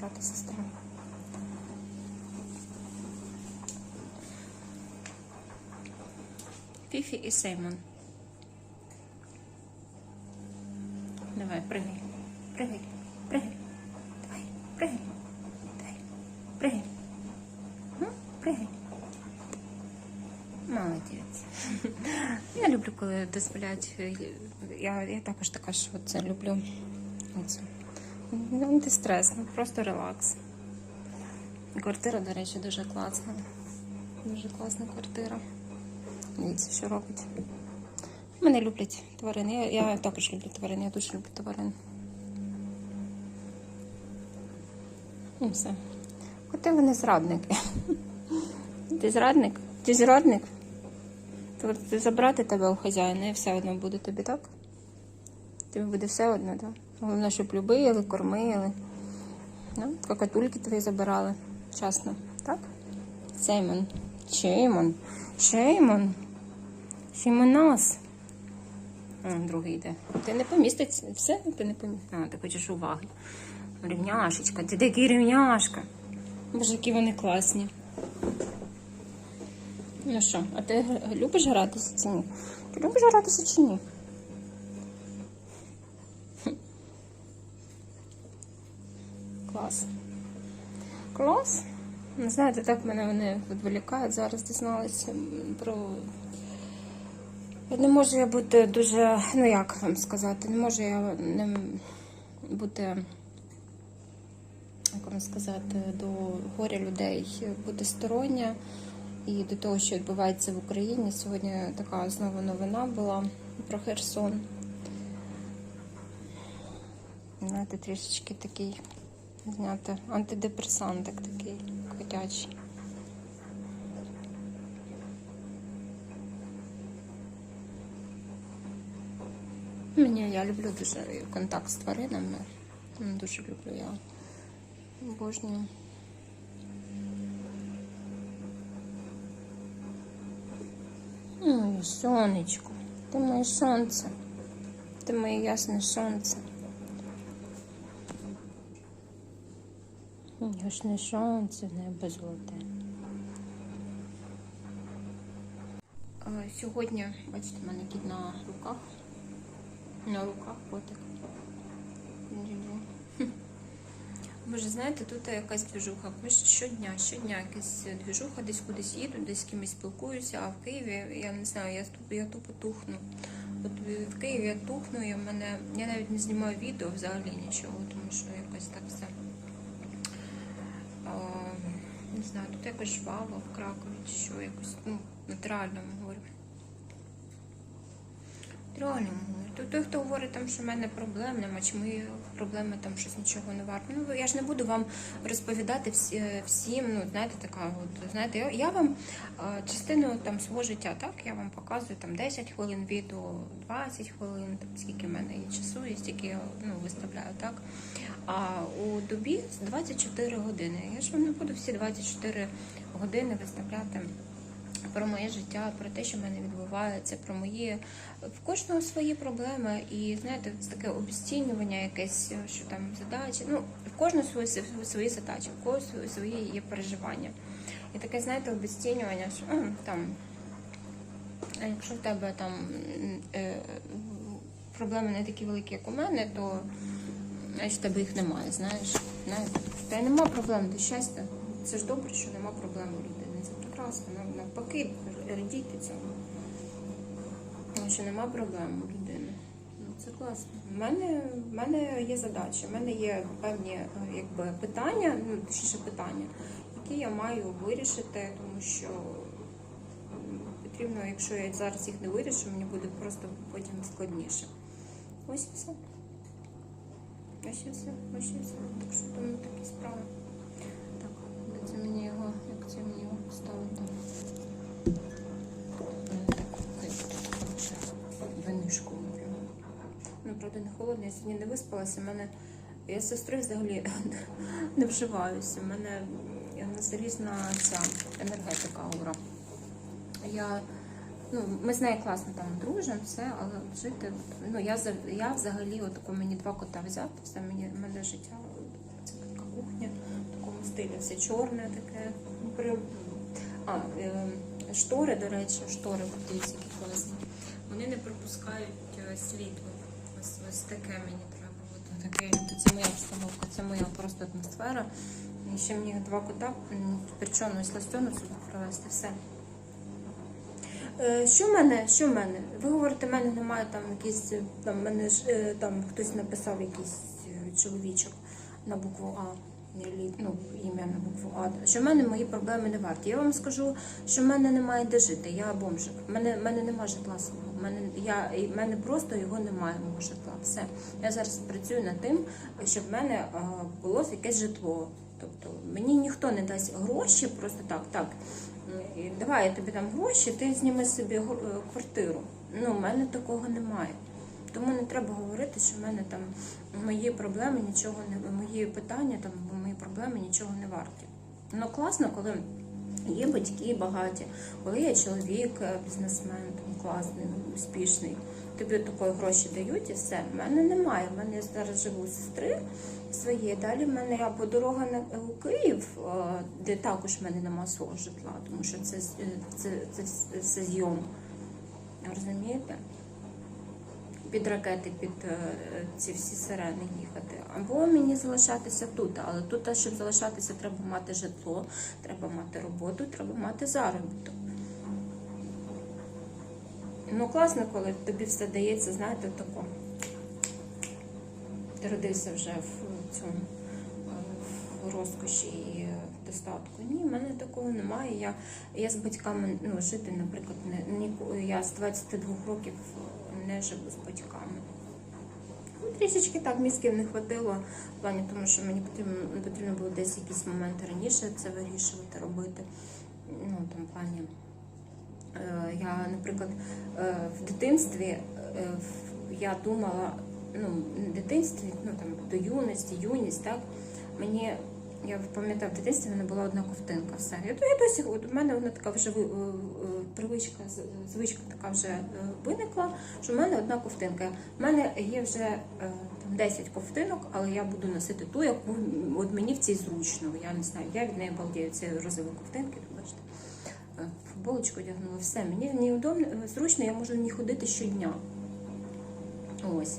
брат і сестра. Фіфі і Сеймон. Давай, прыгай. Прыгай. Прыгай. Давай, прыгай. Давай. Прыгай. Ну, прыгай. Молодець. Я люблю, коли дозволяють. е, Я, я також така, що це люблю. Ну, Антистрес, ну просто релакс. Квартира, до речі, дуже класна. Дуже класна квартира. Дивіться, що робить. Мене люблять тварини. Я, я також люблю тварин, я дуже люблю тварин. Ну, все. Коти вони зрадники. Ти зрадник? Ти зрадник? Тобто забрати тебе у хазяїна і все одно буде тобі, так? Тобі буде все одно, так? Головне, щоб любили, кормили. Ну, какатульки твої забирали. Вчасно, так? Сеймон. Шеймон. Шеймон. Шеймонос. Другий йде. Ти не поміститься. Все, ти не поміститься. А, ти хочеш уваги. Рівняшечка, ти такий рівняшка. Боже, які вони класні. Ну що, а ти любиш гратися чи ні? Ти любиш гратися чи ні? Клас. Клас? Не знаєте, так мене вони відволікають. Зараз дізналися про. Не можу я бути дуже. Ну як вам сказати, не можу я не бути як вам сказати, до горя людей бути стороння і до того, що відбувається в Україні. Сьогодні така знову новина була про Херсон. Знаєте, трішечки такий, зняти, антидепресантик такий котячий. Мені я люблю дуже контакт з тваринами. Дуже люблю я. Обожнюю. Ой, сонечко, ти моє сонце. Ти моє ясне сонце. Ясне сонце, небо золоте. Сьогодні, бачите, в мене кіт на руках. На руках котик. Боже, знаєте, тут якась двіжуха. Щодня, щодня якась двіжуха, десь кудись їду, десь з кимось спілкуюся, а в Києві, я не знаю, я, тупо- я тупо тухну. От в Києві я тухну, і в мене, я навіть не знімаю відео взагалі нічого, тому що якось так все. Не знаю, тут якось жваво в Кракові чи що, якось, ну, матеріально говорю. Реально говорю. Тобто той, хто говорить там, що в мене проблем нема, чи мої проблеми там щось нічого не варто. Ну я ж не буду вам розповідати всі, всім. Ну знаєте, така от знаєте, я, я вам е, частину там свого життя, так я вам показую там 10 хвилин відео, 20 хвилин, там скільки в мене є часу, і стільки я ну, виставляю, так. А у добі 24 години. Я ж вам не буду всі 24 години виставляти про моє життя, про те, що в мене відбувається, про мої в кожного свої проблеми, і знаєте, це таке обіцінювання, якесь, що там задачі. Ну, в кожного свої свої задачі, в когось свої є переживання. І таке, знаєте, обіцінювання, що там, якщо в тебе там е, проблеми не такі великі, як у мене, то в тебе їх немає, знаєш. Та нема проблем до щастя. Це ж добре, що нема проблем у людини. Прекрасно. Нав- Навпаки, радійте цьому. Тому що нема проблем у людини. Ну, це класно. У мене, в мене є задачі, в мене є певні якби, питання, ну, точніше питання, які я маю вирішити, тому що потрібно, якщо я зараз їх не вирішу, мені буде просто потім складніше. Ось і все. Ось і все, ось і все. Так що тому такі справи. Так, це мені його, це мені його поставити? Винишку. Ну, правда, не холодно, я сьогодні не виспалася. Мене я з сестрою взагалі не вживаюся. У мене залізна ця енергетика аура. Я, ну, ми з нею класно там дружимо, все, але жити, ну я я взагалі, от коли мені два кота взяти, все мені мене життя, це така кухня. стилі, все чорне таке. При- А, е, штори, до речі, штори, от які класні. Вони не пропускають е, світло. Ось, ось таке мені треба. От таке. Це моя обстановка, це моя просто атмосфера. І ще мені два кота причому ось ластьону сюди привезти. Все. Е, Що в мене? Що в мене? Ви говорите, в мене немає там якийсь е, там мене ж там хтось написав якийсь чоловічок на букву А. Ну, ім'я на букву А. Що в мене мої проблеми не варті. Я вам скажу, що в мене немає де жити. Я бомжик. В мене, мене немає житла свого. В мене, я, в мене просто його немає, мого житла. Все. Я зараз працюю над тим, щоб в мене а, було якесь житло. Тобто мені ніхто не дасть гроші, просто так, так. Давай я тобі дам гроші, ти зніми собі е, квартиру. Ну, в мене такого немає. Тому не треба говорити, що в мене там мої проблеми нічого не мої питання, там проблеми нічого не варті. Ну класно, коли є батьки багаті, коли є чоловік, е, бізнесмен, там, класний, успішний. Тобі такої гроші дають і все. В мене немає. В мене зараз живу у сестри своєї. Далі в мене або дорога на у Київ, е, де також в мене немає свого житла, тому що це, з- е, це, це, все зйом. Розумієте? Під ракети, під е, ці всі сирени їхати. Або мені залишатися тут. Але тут, щоб залишатися, треба мати житло, треба мати роботу, треба мати заробіток. Ну, класно, коли тобі все дається, знаєте, тако. Ти родився вже в цьому е, в розкоші в достатку. Ні, в мене такого немає. Я, я з батьками ну, жити, наприклад, не, я з 22 років не живу з батьками. Ну, Трішечки так мізків не хватило в плані тому, що мені потрібно, потрібно було десь якісь моменти раніше це вирішувати, робити. Ну, там плані. Е, Я, наприклад, е, в дитинстві е, я думала, ну, в дитинстві, ну там до юності, юність, так мені. Я пам'ятаю, в дитинстві в мене була одна ковтинка. Все. Я, я досі, у мене вона така вже е, е, привичка, звичка така вже е, виникла, що в мене одна ковтинка. У мене є вже е, там 10 ковтинок, але я буду носити ту, яку от мені в цій зручно. Я не знаю, я від неї балдію. Це розові ковтинки, бачите. Е, Футболочку одягнула, все. Мені в ній удобно, е, зручно, я можу в ній ходити щодня. Ось.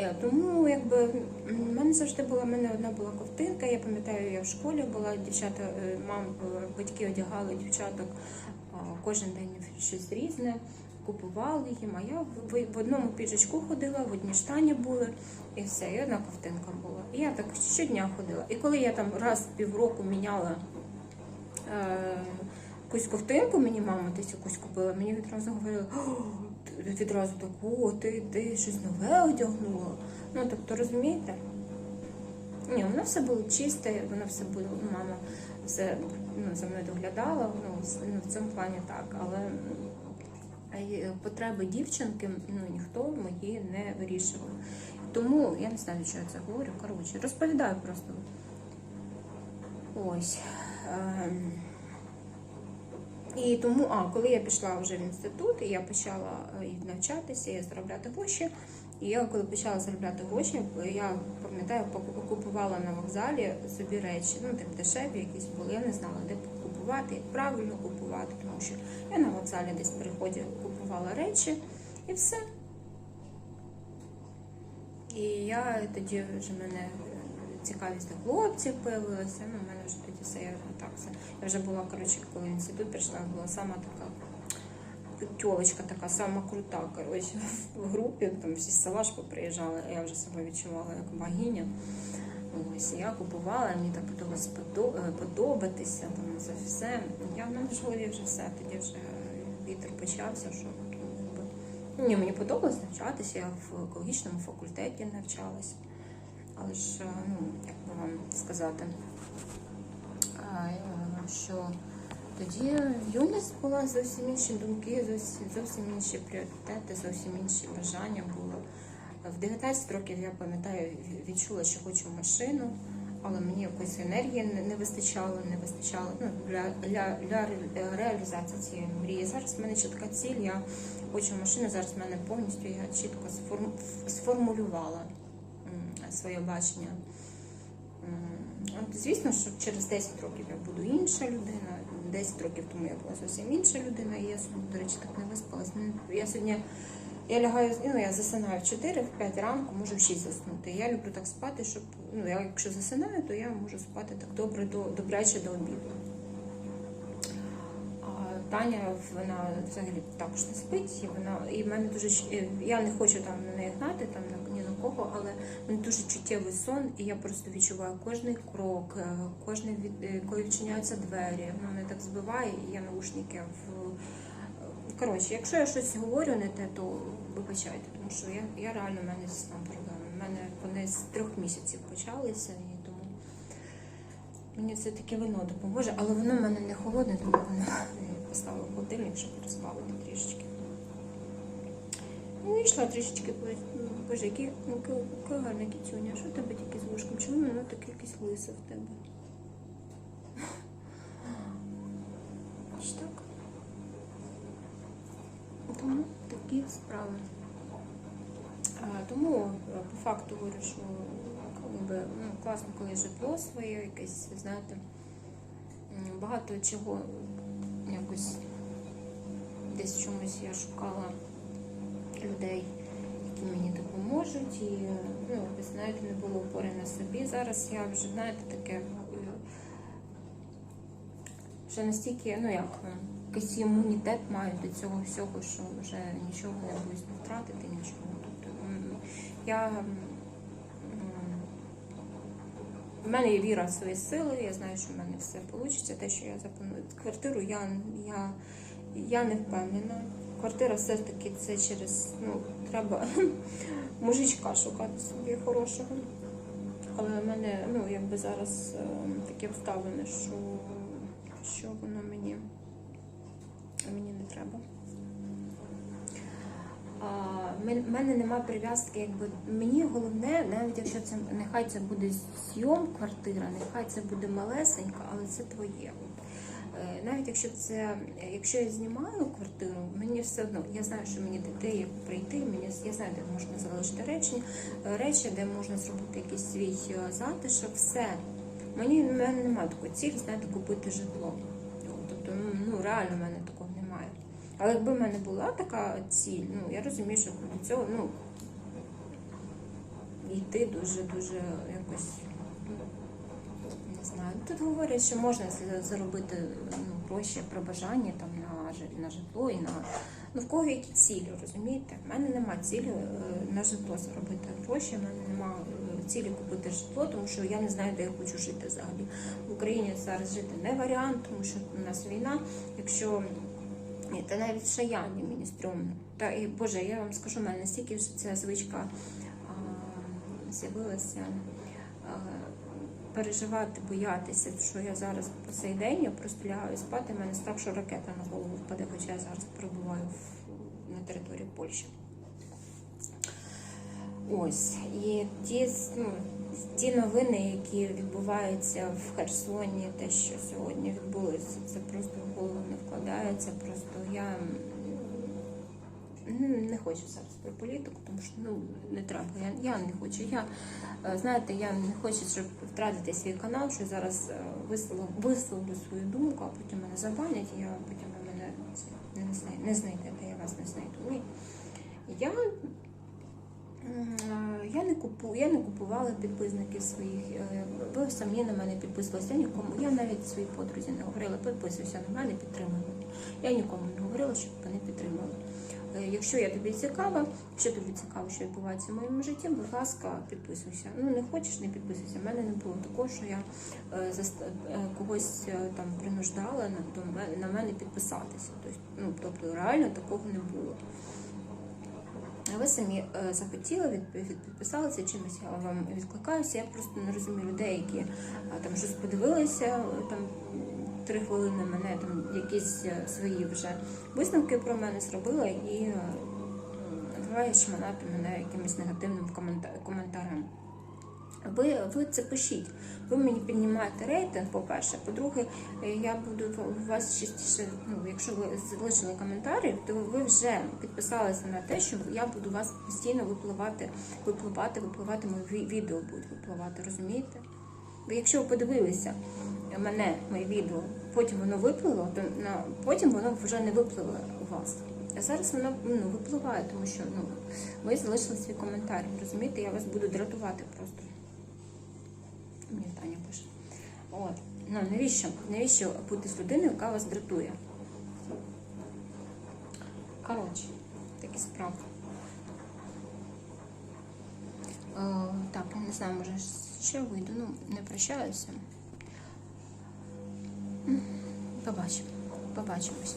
Е, Тому якби в мене завжди була в мене одна була ковтинка. Я пам'ятаю, я в школі була, дівчата, е, мам, е, батьки одягали дівчаток кожен день щось різне, купували їм. А я в, одному піджачку ходила, в одній штані були, і все, і одна ковтинка була. І я так щодня ходила. І коли я там раз півроку міняла е, якусь ковтинку, мені мама десь якусь купила, мені відразу говорили, «О, ти- відразу так, о, ти, ти щось нове одягнула. Ну, тобто, розумієте? Ні, воно все було чисте, воно все було, ну, мама все ну, за мною доглядала, ну, ну, в цьому плані так, але потреби дівчинки ну, ніхто мої не вирішував. Тому я не знаю, що я це говорю. Коротше, розповідаю просто. Ось. І тому, а коли я пішла вже в інститут, і я почала е, навчатися, і заробляти гроші. І я коли почала заробляти гроші, я пам'ятаю, купувала на вокзалі собі речі, ну там дешеві якісь були. Я не знала, де купувати, як правильно купувати, тому що я на вокзалі десь переході купувала речі і все. І я тоді вже мене е, цікавість до хлопців появилася. Ну, в мене вже все я так все. Я вже була, коротше, коли в інститут прийшла, була сама така тьолочка така, сама крута, коротше, в групі, там всі з села ж поприїжджали, я вже себе відчувала як богиня. Ось, я купувала, мені так подобалось е, подобатися, там за все. Я в мене в голові вже все, тоді вже вітер почався, що ну. Ні, мені подобалось навчатися, я в екологічному факультеті навчалась. Але ж, е, ну, як би вам сказати, що тоді юність була зовсім інші думки, зовсім, інші пріоритети, зовсім інші бажання було. В 19 років я пам'ятаю, відчула, що хочу машину, але мені якоїсь енергії не, вистачало, не вистачало ну, для, для, для реалізації цієї мрії. Зараз в мене чітка ціль, я хочу машину, зараз в мене повністю я чітко сформ, сформулювала своє бачення. От, звісно, що через 10 років я буду інша людина. 10 років тому я була зовсім інша людина, і я до речі, так не виспалась. Ну, Я сьогодні я лягаю, ну я засинаю в 4, в 5 ранку, можу в 6 заснути. Я люблю так спати, щоб ну, я якщо засинаю, то я можу спати так добре до добряче до обіду. Таня вона взагалі також не спить, і вона і в мене дуже я не хочу там на неї гнати, там на ні на кого, але в мене дуже чуттєвий сон, і я просто відчуваю кожний крок, е, кожне від е, коли відчиняються двері. Воно мене так збиває, і я наушники в коротше, якщо я щось говорю не те, то вибачайте, тому що я, я реально в мене з сном проблеми. У мене вони з трьох місяців почалися, і тому мені це таке вино допоможе, але воно в мене не холодне, тому воно поставила холодильник, щоб розбавити трішечки. Ну, і йшла трішечки, ну, боже, ну, яка- яка гарна кіцюня. Що в тебе тільки з вушком? Чому воно таке якесь лисе в тебе? Ось так. Тому такі справи. А, тому е, по факту говорю, що якби, ну, класно, коли житло своє, якесь, знаєте, багато чого якось десь чомусь я шукала людей, які мені допоможуть. І ну, ви знаєте, не було опори на собі. Зараз я вже, знаєте, таке е, вже настільки, ну як, е, якийсь імунітет маю до цього всього, що вже нічого не боюсь не втратити, нічого. Тобто я в мене є віра в свої сили, я знаю, що в мене все вийде. Те, що я запланую квартиру, я, я, я не впевнена. Квартира все ж таки це через, ну, треба мужичка шукати собі хорошого. Але в мене, ну, якби зараз е, такі обставини, що, що воно мені, мені не треба. Мен- мене немає прив'язки, якби мені головне, навіть якщо це нехай це буде зйом квартира, нехай це буде малесенька, але це твоє. Е, Навіть якщо це, якщо я знімаю квартиру, мені все одно, я знаю, що мені є прийти, мені я знаю, де можна залишити речі, е, речі, де можна зробити якийсь свій е, затишок, все. Мені в мене немає такої цілі, знаєте, купити житло. Тобто, ну, ну реально в мене такого немає. Але якби в мене була така ціль, ну я розумію, що до цього ну, йти дуже-дуже якось. Ну, знаю. Тут говорять, що можна за- заробити ну, гроші при бажанні там, на, на житло і на. Ну, в кого які цілі, розумієте? В мене немає цілі е, на житло заробити гроші, в мене немає цілі купити житло, тому що я не знаю, де я хочу жити взагалі. В Україні зараз жити не варіант, тому що у нас війна. Якщо ні, та навіть ще я мені стрьомно. Та і Боже, я вам скажу, в мене настільки вже ця звичка з'явилася переживати, боятися, що я зараз по цей день я просто лягаю спати. в мене страх, що ракета на голову впаде, хоча я зараз перебуваю на території Польщі. Ось і ті, ну, ті новини, які відбуваються в Херсоні, те, що сьогодні відбулося, це просто в голову не вкладається. Просто я не хочу зараз про політику, тому що ну не треба. Я, я не хочу. Я е, знаєте, я не хочу, щоб втратити свій канал, що зараз е, висловлю, свою думку, а потім мене забанять, і я потім ви мене не, знай- не знайдете, я вас не знайду. Ні. Я е, Я не купу, я не купувала підписників своїх. Ви самі на мене підписувалися. Я нікому. Я навіть своїй подрузі не говорила, підписуйся на мене, підтримуй. Я нікому не говорила, щоб вони підтримали. Е, Якщо я тобі цікава, якщо тобі цікаво, що відбувається в моєму житті, будь ласка, підписуйся. Ну не хочеш, не підписуйся. У мене не було такого, що я е, е, когось там принуждала на, мене- підписатися. Тобто, ну, тобто реально такого не було. Ви самі захотіли, підписалися чимось, я вам відкликаюся. Я просто не розумію людей, які там щось подивилися, там три хвилини мене там якісь е, свої вже висновки про мене зробила і е, давай шманати мене якимось негативним коментарем. Ви, ви це пишіть. Ви мені піднімаєте рейтинг, по-перше. По-друге, е, я буду у вас частіше, ну, якщо ви залишили коментарі, то ви вже підписалися на те, що я буду вас постійно випливати, випливати, випливати, мої відео будуть випливати, розумієте? Якщо ви подивилися мене, моє відео, потім воно випливло, то на потім воно вже не випливе у вас. А зараз воно ну, випливає, тому що ну, ви залишили свій коментар. Розумієте, я вас буду дратувати просто. Мені Таня пише. От. Ну, навіщо? Навіщо бути з людиною, яка вас дратує? Коротше, такі справи. Е, так, я не знаю, може ще вийду. Ну, не прощаюся. Побачимо. Побачимось.